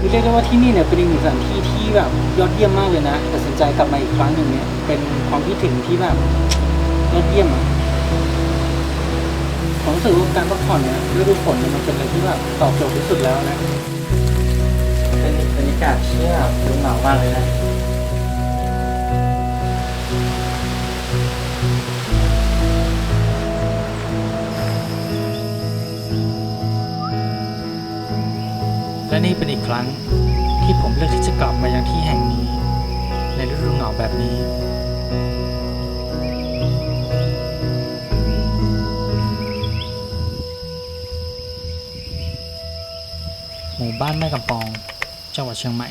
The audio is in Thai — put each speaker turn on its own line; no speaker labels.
เรียกได้ว่าที่นี่เนี่ยเป็นอีกหนึ่งสถานที่ที่แบบยอดเยี่ยมมากเลยนะตัดสินใจกลับมาอีกครั้งหนึ่งเนี่ยเป็นความคิดถึงที่แบบยอดเยี่ยมอะผมรู้สึกว่าการพักผ่อนเนี่ยฤดูฝนเนี่ยมันเป็นอะไรที่แบบตอบโจทย์ที่สุดแล้วนะ
เป็นบรรยากาศที่แบบดูเหงามากเลยนะ
และนี่เป็นอีกครั้งที่ผมเลือกที่จะกลับมายังที่แห่งนี้ ในฤดูหนาวแบบนี้ หมู่บ้านแม่กำปอง จังหวัดเชียงใหม่